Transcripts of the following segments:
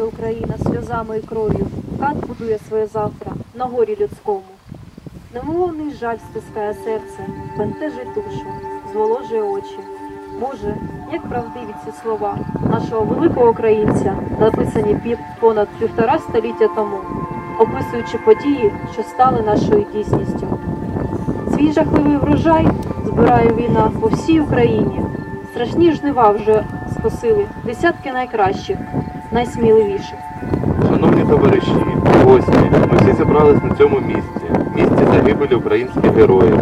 наша Україна сльозами і кров'ю, кат будує своє завтра на горі людському. Неволовний жаль стискає серце, бентежить душу, зволожує очі. Боже, як правдиві ці слова нашого великого українця, написані понад півтора століття тому, описуючи події, що стали нашою дійсністю. Свій жахливий врожай збирає війна по всій Україні. Страшні жнива вже скосили десятки найкращих, найсміливіших. Шановні товариші, гості, ми всі зібрались на цьому місці, місці загибелі українських героїв.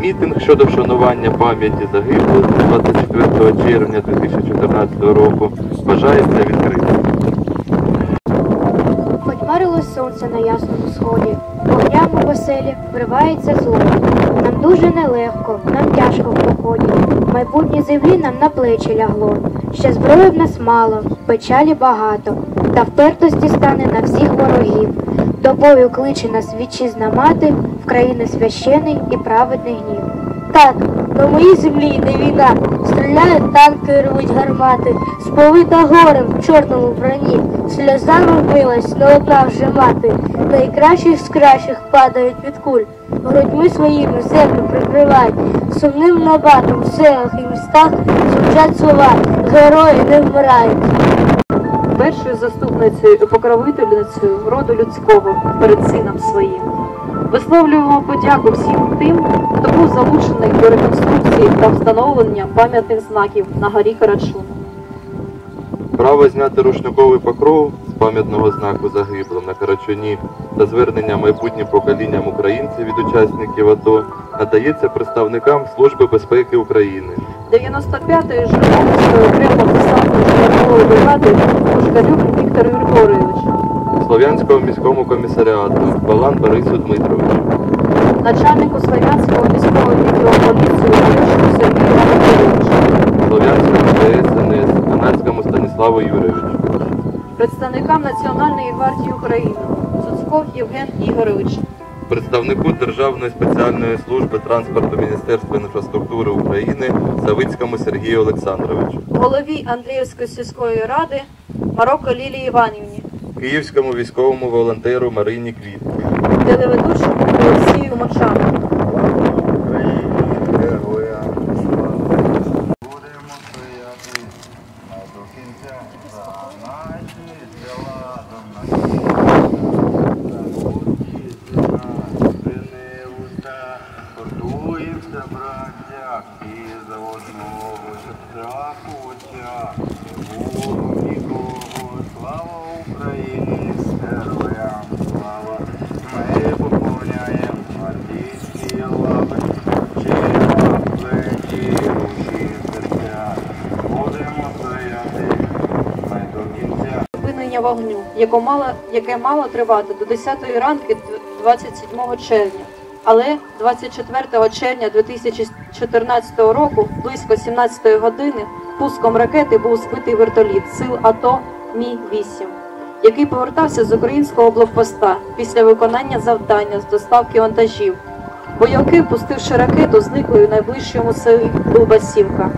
Мітинг щодо вшанування пам'яті загиблих 24 червня 2014 року вважається відкритим. Потьмарилось сонце на ясному сході, вогням у веселі вривається зло. Нам дуже нелегко, нам тяжко в поході. Майбутнє землі нам на плечі лягло. Ще зброї в нас мало, печалі багато, та впертості стане на всіх ворогів. До бою кличе нас вітчизна мати, в країни священий і праведний гнів. Так, на моїй землі йде війна, стріляють танки, рвуть гармати, сповита горем в чорному броні, сльозами вбилась не одна вже мати, найкращих з кращих падають від куль, грудьми своїми землю прикривають, сумним набатом в селах і містах звучать слова, герої не вмирають. першою заступницею і покровительницею роду людського перед сином своїм. Висловлюємо подяку всім тим, хто був залучений до реконструкції та встановлення пам'ятних знаків на горі Карачун. Право зняти рушниковий покров пам'ятного знаку загиблим на Карачуні та звернення майбутнім поколінням українців від учасників АТО надається представникам Служби безпеки України. 95-ї Житомирської окремо десантної штурмової бригади Пушкарюк Віктор Григорович, Слов'янського міському комісаріату Балан Борису Дмитровичу. начальнику Слов'янського міського відділу поліції Національної гвардії України. Суцьков Євген Ігорович, Представнику Державної спеціальної служби транспорту Міністерства інфраструктури України Савицькому Сергію Олександровичу, голові Андріївської сільської ради Марокко Лілії Іванівні, Київському військовому волонтеру Марині Квітки, телеведучому Олексію Мочану. Героям слава. Будемо стояти а до кінця за наші села, за наші уста. Гуртуємося, браття, і за одного, щоб страху в очах не було нікого. Слава Україні, героям слава. Ми поповняємо гвардійські лави, вчимо плеті, душі серця. Будемо стояти ми до кінця. Зупинення вогню, яке мало, яке мало тривати до 10 ранки 27 червня. Але 24 червня 2014 року, близько 17 години, пуском ракети був збитий вертоліт сил АТО Мі-8, який повертався з українського блокпоста після виконання завдання з доставки вантажів. Бойовики, пустивши ракету, зникли у найближчому селі Дубасівка.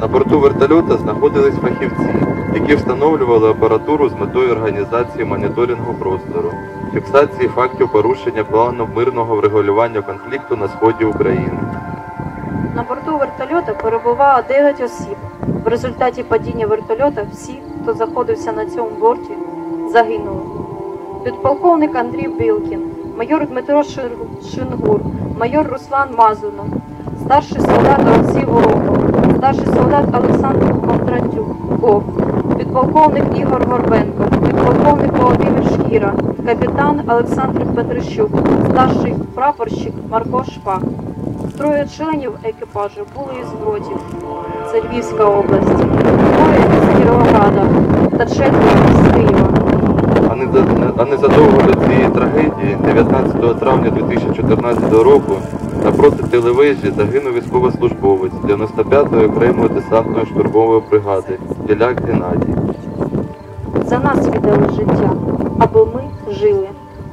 На борту вертольота знаходились фахівці, які встановлювали апаратуру з метою організації моніторингу простору, фіксації фактів порушення плану мирного врегулювання конфлікту на сході України. На борту вертольота перебувало 9 осіб. В результаті падіння вертольота всі, хто знаходився на цьому борті, загинули. Підполковник Андрій Білкін, майор Дмитро Шингур, майор Руслан Мазунов, старший солдат Олексій Волохов, старший солдат Олександр Кондратюков, підполковник Ігор Горбенко, підполковник Володимир Шкіра, капітан Олександр Петрищук, старший прапорщик Марко Шпак. Троє членів екіпажу були із Бродів, це Львівська область, двоє з Кіровограда та четверо з Києва. А незадовго до цієї трагедії, 19 травня 2014 року, напроти телевежі загинув військовослужбовець 95-ї окремої десантної штурмової бригади Діляк Геннадій. За нас віддали життя, аби ми жили,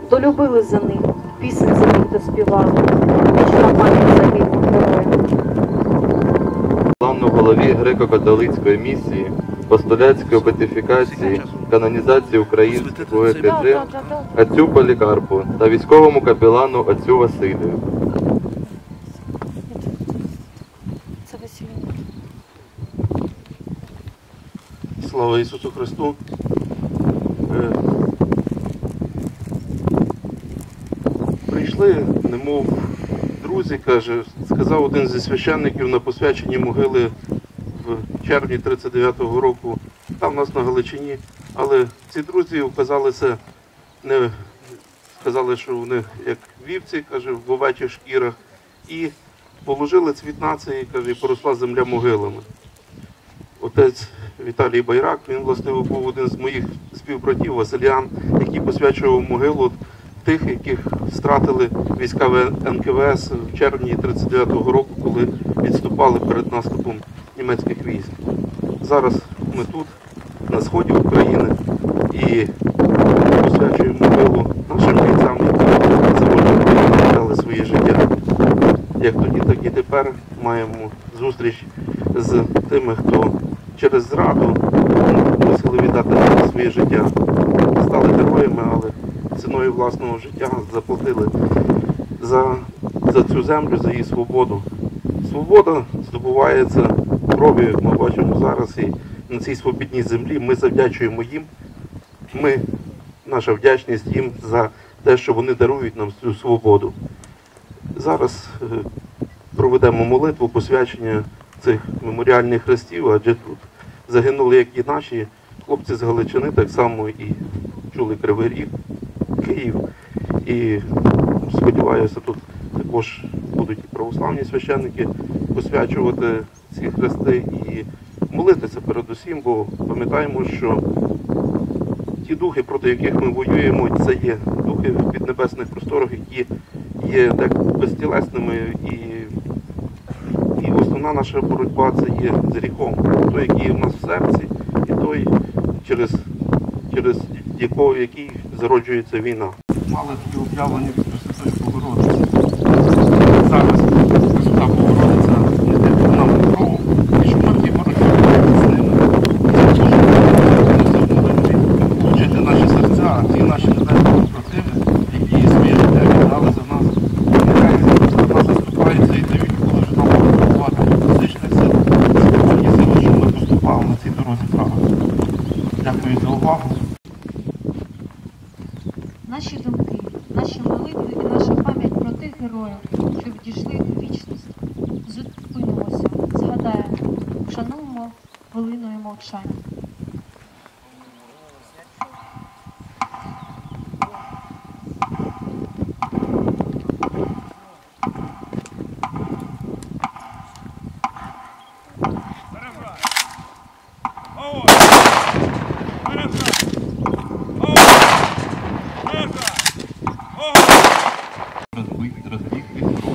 долюбили за них, пісень за них доспівали. Вічна пам'ять загиблим героям. Славну голові греко-католицької місії, постуляцької бетифікації канонізації українського ЕКД отцю Полікарпу та військовому капелану отцю Василію. Слава Ісусу Христу. Е, Прийшли, немов друзі, каже, сказав один зі священників на посвяченні могили в червні 39-го року, там у нас на Галичині. Але ці друзі оказалися не сказали, що вони як вівці, каже, в овечих шкірах, і положили цвіт нації, каже, і поросла земля могилами. Отець Віталій Байрак, він власне був один з моїх співбратів, Василян, який посвячував могилу тих, яких стратили війська НКВС в червні 39-го року, коли відступали перед наступом німецьких військ. Зараз ми тут, на сході України, і посвячуємо могилу нашим бійцям, які за вольну Україну дали своє життя. Як тоді, так і тепер маємо зустріч з тими, хто через зраду мусили віддати своє життя. Стали героями, але ціною власного життя заплатили за, за цю землю, за її свободу. Свобода здобувається кров'ю, як ми бачимо зараз, і на цій свобідній землі ми завдячуємо їм. Ми, наша вдячність їм за те, що вони дарують нам цю свободу. Зараз е, проведемо молитву посвячення цих меморіальних хрестів, адже тут загинули як і наші хлопці з Галичини, так само і чули Кривий Ріг, Київ. І сподіваюся, тут також будуть і православні священники посвячувати ці хрести і молитися передусім, бо пам'ятаємо, що ті духи, проти яких ми воюємо, це є духи в піднебесних просторах, які є так безтілесними і, і основна наша боротьба це є з гріхом. Той, який є в нас в серці, і той, через, через якого який зароджується війна. Мали такі об'явлення від Пресвятої Богородиці. Зараз Пресвята Богородиця несе нам кров, і щоб ми в цій боротьбі були з ними. Це дуже важливо включити наші серця, ці наші небесні побратими, які своє життя віддали за нас. Нехай за нас заступаються і дають, коли ж нам потребувати фізичних сил, сьогодні сили, щоб ми поступали на цій дорозі правильно. Дякую за увагу. Наші думки, наші молитви і наша пам'ять про тих героїв, що відійшли у вічність. Зупинимося, згадаємо, шануємо хвилиною мовчання. Розбив, розбіг вітру.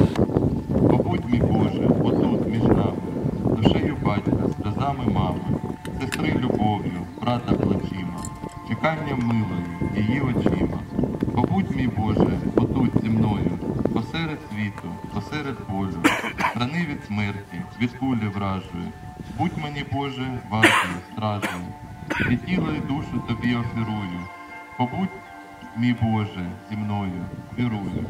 Побудь, мій Боже, отут між нами, душею батька, сльозами мами, сестри любов'ю, брата плечима, чеканням милою, її очима. Побудь, мій Боже, отут зі мною, посеред світу, посеред болю, храни від смерті, від кулі вражої. Будь мені, Боже, вартою, стражею, і тіло і душу тобі оферую. Побудь, мій Боже, зі мною, вірую.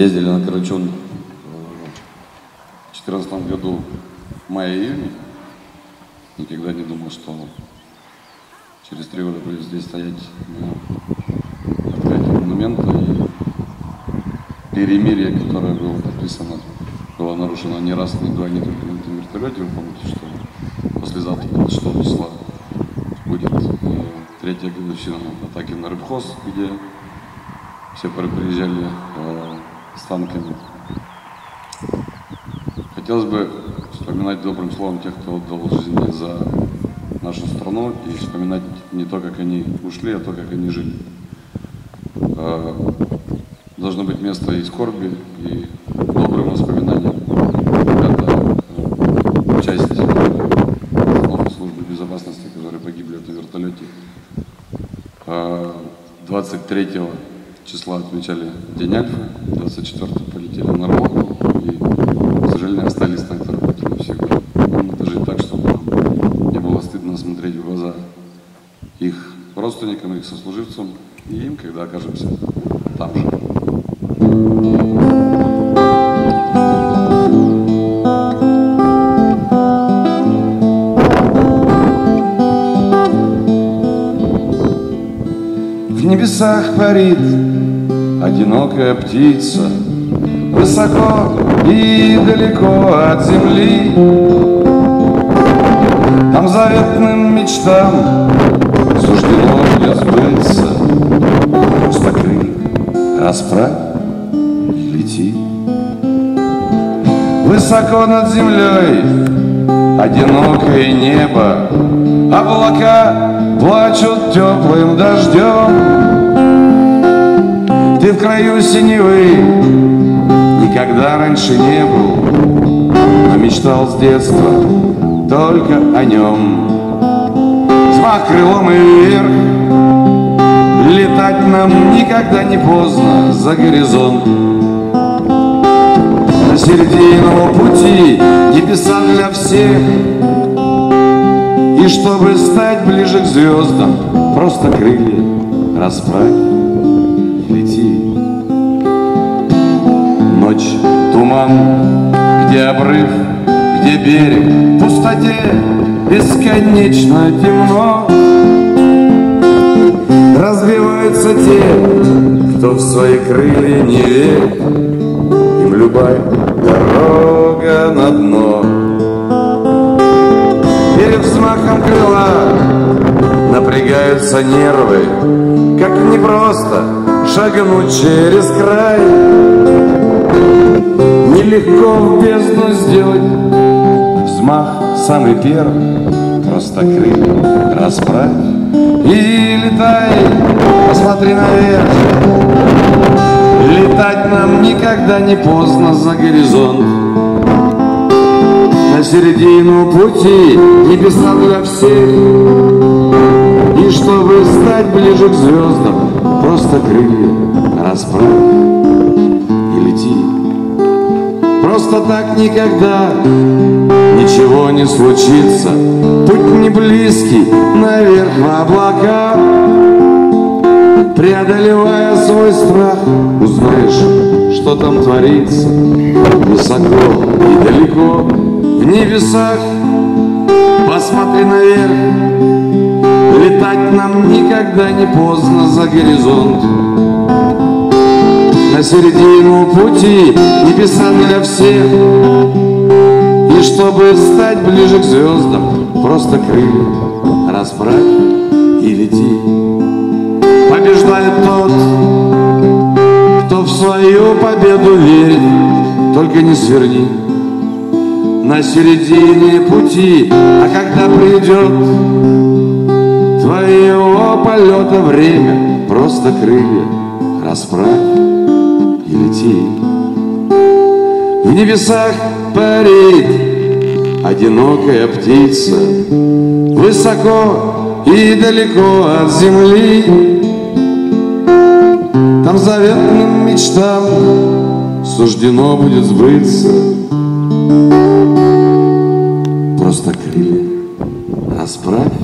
Ездили на Карачун, году в мае-июне. Никогда не думал, что через три года будет здесь стоять на открытии монумента и перемирие, которое было подписано, было нарушено не раз, не два, не только на этом вертолете. Вы помните, что послезавтра, 26 числа, будет э, третья годовщина атаки на рыбхоз, где все приезжали э, с танками. Хотелось бы вспоминать добрым словом тех, кто отдал жизни за нашу страну и вспоминать не то, как они ушли, а то, как они жили. Э, Должно быть место и скорби, и добрым воспоминаниям. Ребята, э, часть службы безопасности, которые погибли в этом вертолете. Э, 23 числа отмечали День Альфа, 24 полетели на работу и, к сожалению, остались на этой работе навсегда. Нам надо жить так, чтобы нам не было стыдно смотреть в глаза их родственникам, их сослуживцам и им, когда окажемся там же. В небесах парит одинокая птица, Высоко и далеко от земли. Там заветным мечтам суждено будет сбыться. Просто крылья расправь и лети. Высоко над землей одинокое небо, Облака плачут теплым дождем. В краю синевы никогда раньше не был, Но мечтал с детства только о нем. Взмах крылом и вверх, летать нам никогда не поздно за горизонт. На середину пути небеса для всех, и чтобы стать ближе к звездам, просто крылья расправь туман, где обрыв, где берег, в пустоте бесконечно темно. Разбиваются те, кто в свои крылья не верит, им любая дорога на дно. Перед взмахом крыла напрягаются нервы, Как непросто шагнуть через край. Нелегко в бездну сделать. Взмах самый первый, Просто крылья расправь и летай, посмотри наверх. Летать нам никогда не поздно за горизонт. На середину пути небеса для всех. И чтобы стать ближе к звездам Просто крылья. Расправь Просто так никогда ничего не случится. Путь не близкий наверх в облака. Преодолевая свой страх, узнаешь, что там творится. Высоко и далеко в небесах. Посмотри наверх. Летать нам никогда не поздно за горизонт На середину пути небеса для всех. И чтобы стать ближе к звездам Просто крылья расправь и лети. Побеждает тот, кто в свою победу верит Только не сверни на середине пути, а когда придет твоего полета время, просто крылья расправь лети. В небесах парит одинокая птица, высоко и далеко от земли. Там заветным мечтам суждено будет сбыться просто крылья расправь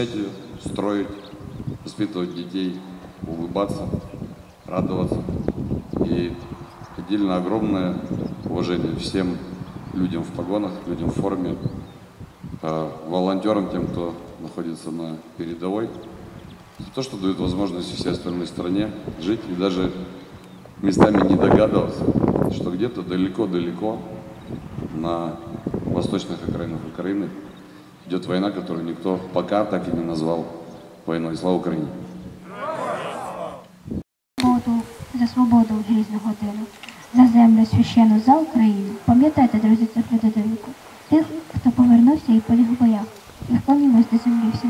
ее, строить, воспитывать детей, улыбаться, радоваться. И отдельно огромное уважение всем людям в погонах, людям в форме, э, волонтерам, тем, кто находится на передовой, за то, что дают возможность всей остальной стране жить и даже местами не догадываться, что где-то далеко-далеко на восточных окраинах Украины идет война, которую никто пока так и не назвал войной. Слава Украине! свободу, за свободу в грізну годину, за землю священну, за Україну. Пам'ятайте, друзі, цих людодойку, тих, хто повернувся і поліг у боях, і вклонімось до землі всі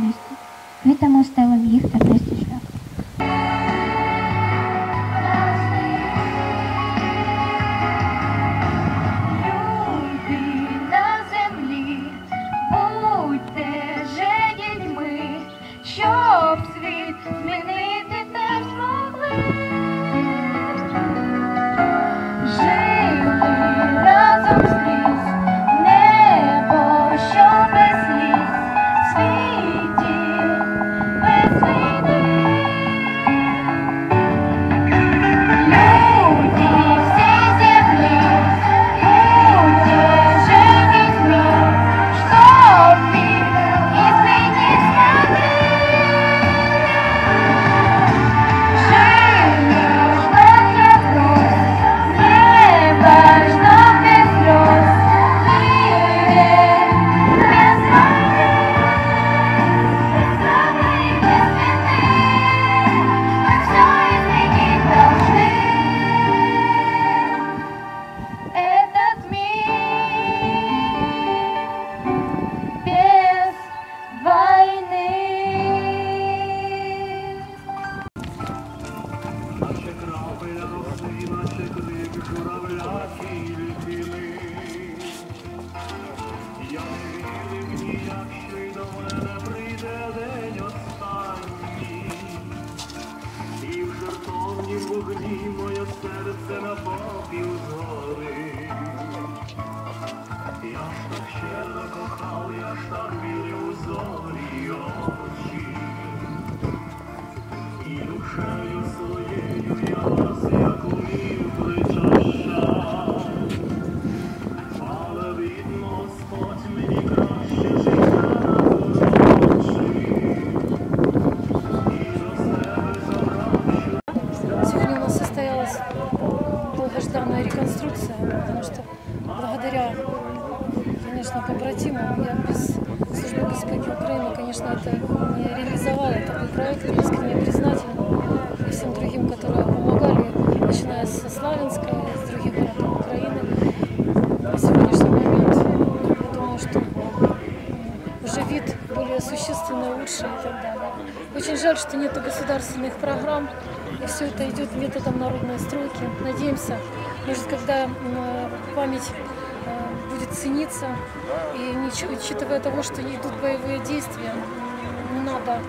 своєю я государственных программ, и все это идет методом народной стройки. Надеемся, может, когда память э, будет цениться, и учитывая того, что идут боевые действия, не надо,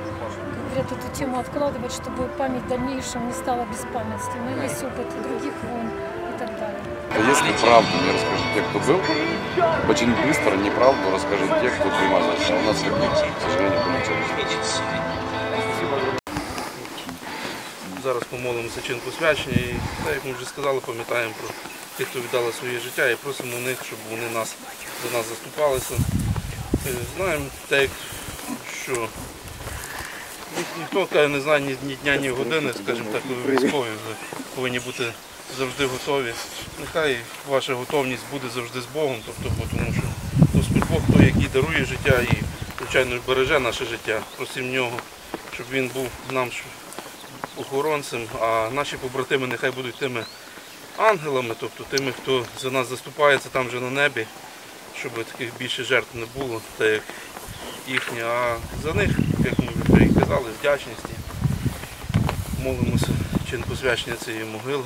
говорят, эту тему откладывать, чтобы память в дальнейшем не стала беспамятством. Но есть опыт других войн и так далее. А Если правду не расскажут те, кто был, очень быстро неправду расскажут те, кто примазался. У нас к сожалению, получилось. Зараз помолимося чин посвячення і, так як ми вже сказали, пам'ятаємо про тих, хто віддали своє життя і просимо в них, щоб вони нас, за нас заступалися. Е, Знаємо те, що ні- ніхто каже, не знає ні, ні дня, ні години, скажімо так, військові ви повинні бути завжди готові. Нехай ваша готовність буде завжди з Богом, тобто, бо тому що Господь Бог той, який дарує життя і, звичайно, береже наше життя. Просимо нього, щоб він був нам охоронцем, а наші побратими нехай будуть тими ангелами, тобто тими, хто за нас заступається там вже на небі, щоб таких більше жертв не було, так як їхні. А за них, як ми вже і казали, вдячності. Молимося чин посвячення цієї могили.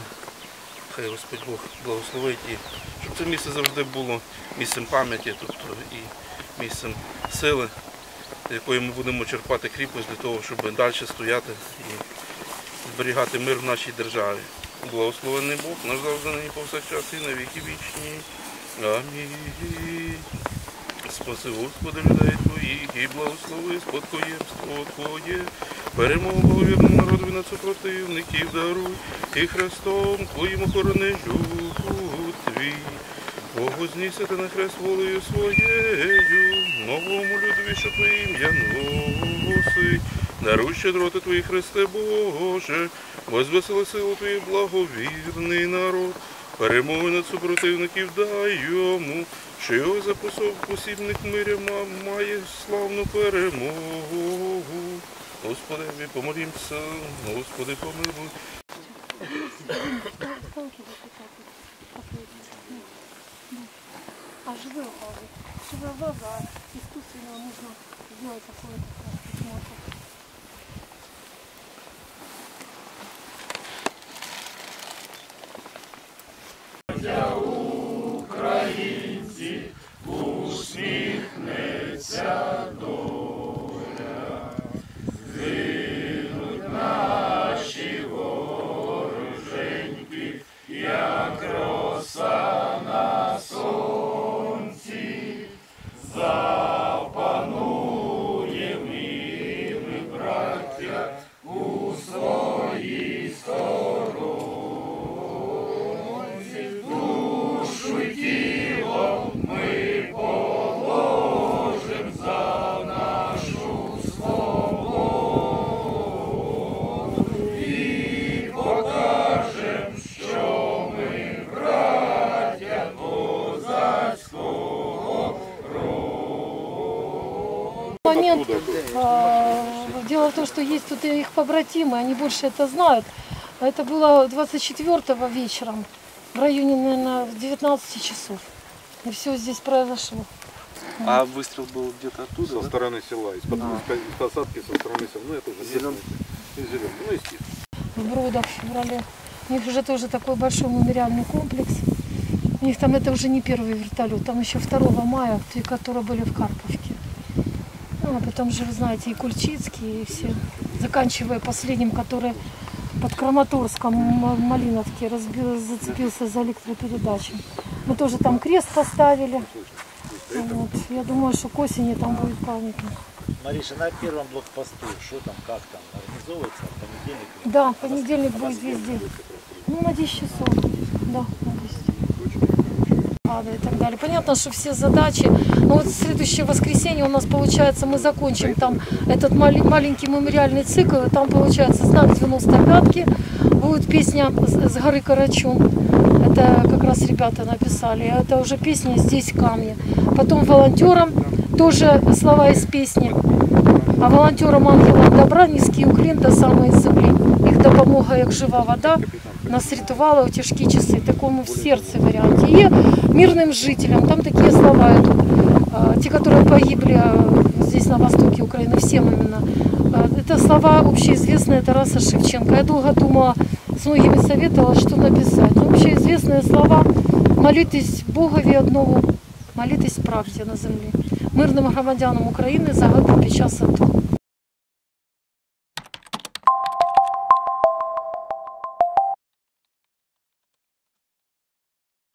Хай Господь Бог благословить і щоб це місце завжди було місцем пам'яті, тобто і місцем сили, якої ми будемо черпати кріпость для того, щоб далі стояти і зберігати мир в нашій державі. Благословений Бог, наш завжди повсякчас і на віки вічні. Амінь. Спаси Господи людей Твоїх і благослови спадкоємство Твоє. Перемогу благовірному народові над супротивників даруй, і Христом Твоїм охорони Твій. Богу знісити на хрест волею своєю, новому людові, що Твоє ім'я носить. Даруй щедроти Твої, Христе Боже, возвесели силу Твою, благовірний народ. Перемоги над супротивників дай йому, що його за пособ посібник миря має славну перемогу. Господи, помолімся, Господи, помилуй. А живые глаза? Искусственно нужно сделать такое просмотр. Дело в том, что есть тут и их побратимы, они больше это знают. Это было 24 вечером, в районе, наверное, 19 часов. И все здесь произошло. А выстрел был где-то оттуда? Со да? стороны села, из-под А. из посадки со стороны села. Ну это уже. Из зеленки. Ну естественно. в Бродах в феврале. У них уже тоже такой большой мемориальный комплекс. У них там это уже не первый вертолет, там еще 2 мая, те, которые были в Карповке. А потом же, вы знаете, и Кульчицкий, и все, заканчивая последним, который под Краматорском в Малиновке разбил, зацепился за электропередачу. Мы тоже там крест поставили. Вот. Я думаю, что к осени там будет памятник. Мариша, на первом блокпосту, что там, как там, организовывается понедельник? Да, понедельник будет везде. Ну, на 10 часов. Да, на 10. Ада и так далее. Понятно, что все задачи. Но вот следующее воскресенье у нас получается, мы закончим там этот мали- маленький мемориальный цикл. И там получается знак 95-ки. Будет песня с с горы Карачун. Это как раз ребята написали. Это уже песня «Здесь камни». Потом волонтерам тоже слова из песни. А волонтерам ангелам добра низький уклін до самої землі. Їх допомога, як жива вода, нас рятувала у тяжкі часи. Такому в сердце варіанті. Є мирним жителям, там такі слова идут. А, Те, которые погибли а, здесь на востоке Украины, всем именно. А, Это слова общеизвестные Тараса Шевченко. Я долго думала, с многими советовала, что написать. Ну, общеизвестные слова «Молитесь Богові одному, молитесь правді на землі. Мирним громадянам України загиблим під час АТО.